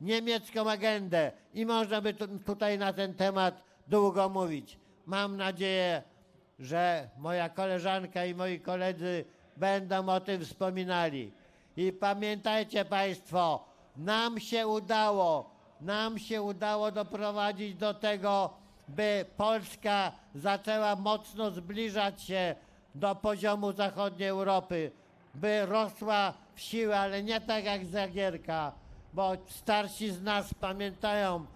niemiecką agendę i można by tu, tutaj na ten temat długo mówić. Mam nadzieję, że moja koleżanka i moi koledzy będą o tym wspominali. I pamiętajcie Państwo, nam się udało, nam się udało doprowadzić do tego, by Polska zaczęła mocno zbliżać się do poziomu zachodniej Europy, by rosła w siłę, ale nie tak jak Zagierka, bo starsi z nas pamiętają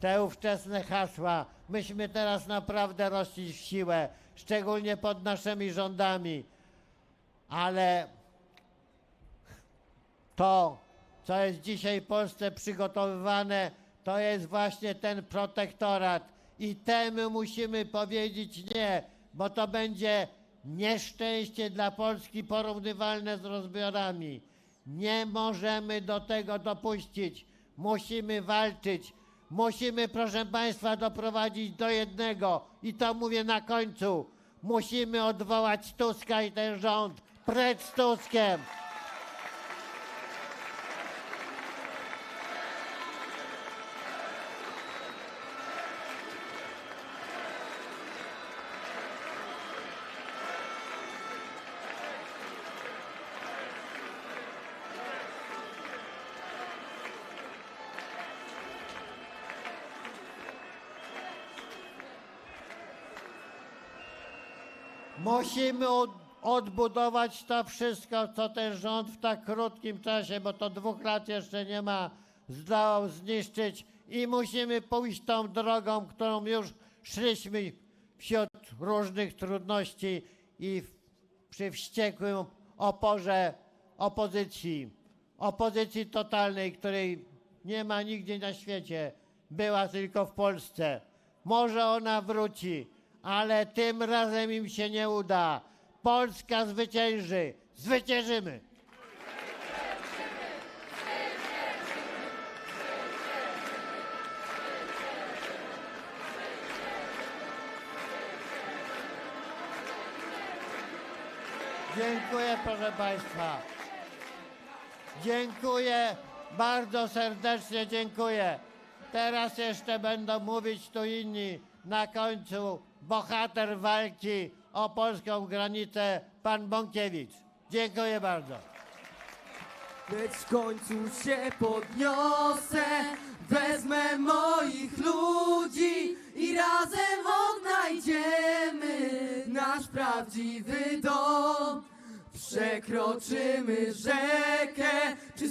te ówczesne hasła. Myśmy teraz naprawdę rośli w siłę, szczególnie pod naszymi rządami, ale to, co jest dzisiaj Polsce przygotowywane, to jest właśnie ten protektorat. I temu musimy powiedzieć nie, bo to będzie nieszczęście dla Polski porównywalne z rozbiorami. Nie możemy do tego dopuścić. Musimy walczyć. Musimy, proszę Państwa, doprowadzić do jednego. I to mówię na końcu. Musimy odwołać Tuska i ten rząd. Precz Tuskiem! Musimy od, odbudować to wszystko, co ten rząd w tak krótkim czasie, bo to dwóch lat jeszcze nie ma, zdołał zniszczyć i musimy pójść tą drogą, którą już szliśmy wśród różnych trudności i przy wściekłym oporze opozycji. Opozycji totalnej, której nie ma nigdzie na świecie, była tylko w Polsce. Może ona wróci, ale tym razem im się nie uda. Polska zwycięży. Zwyciężymy. Dziękuję, proszę Państwa. Dziękuję, bardzo serdecznie dziękuję. Teraz jeszcze będą mówić tu inni. Na końcu bohater walki o polską granicę, pan Bąkiewicz. Dziękuję bardzo. Lecz w końcu się podniosę, wezmę moich ludzi i razem odnajdziemy nasz prawdziwy dom. Przekroczymy rzekę, czy